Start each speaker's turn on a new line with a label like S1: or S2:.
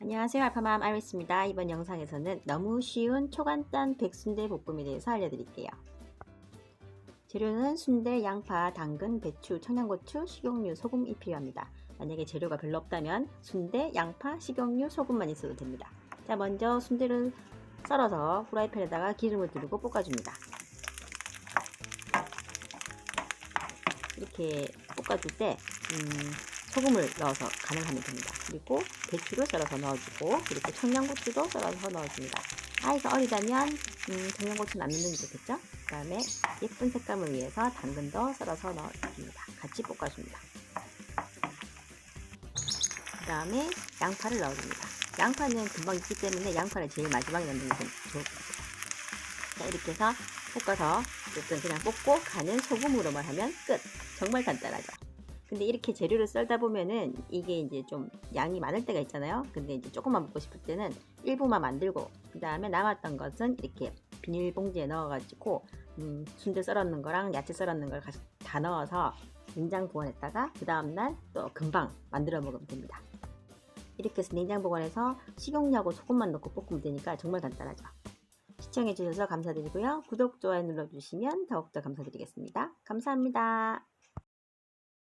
S1: 안녕하세요 알파맘 아리스입니다. 이번 영상에서는 너무 쉬운 초간단 백순대 볶음에 대해서 알려드릴게요. 재료는 순대, 양파, 당근, 배추, 청양고추, 식용유, 소금이 필요합니다. 만약에 재료가 별로 없다면 순대, 양파, 식용유, 소금만 있어도 됩니다. 자 먼저 순대를 썰어서 후라이팬에다가 기름을 두르고 볶아줍니다. 이렇게 볶아줄 때 음, 소금을 넣어서 간을 하면 됩니다. 그리고 배추를 썰어서 넣어주고 그리고 청양고추도 썰어서 넣어줍니다. 아이가 어리다면 음, 청양고추는 안 넣는 게 좋겠죠? 그 다음에 예쁜 색감을 위해서 당근도 썰어서 넣어줍니다. 같이 볶아줍니다. 그 다음에 양파를 넣어줍니다. 양파는 금방 익기 때문에 양파를 제일 마지막에 넣는 게 좋을 것 같아요. 자 이렇게 해서 볶아서 어쨌든 그냥 볶고 간은 소금으로만 하면 끝. 정말 간단하죠. 근데 이렇게 재료를 썰다 보면은 이게 이제 좀 양이 많을 때가 있잖아요. 근데 이제 조금만 먹고 싶을 때는 일부만 만들고 그 다음에 남았던 것은 이렇게 비닐봉지에 넣어가지고 음, 순대 썰었는 거랑 야채 썰었는 걸다 넣어서 냉장 보관했다가 그 다음날 또 금방 만들어 먹으면 됩니다. 이렇게 해서 냉장 보관해서 식용유하고 소금만 넣고 볶으면 되니까 정말 간단하죠. 시청해주셔서 감사드리고요. 구독, 좋아요 눌러주시면 더욱더 감사드리겠습니다. 감사합니다.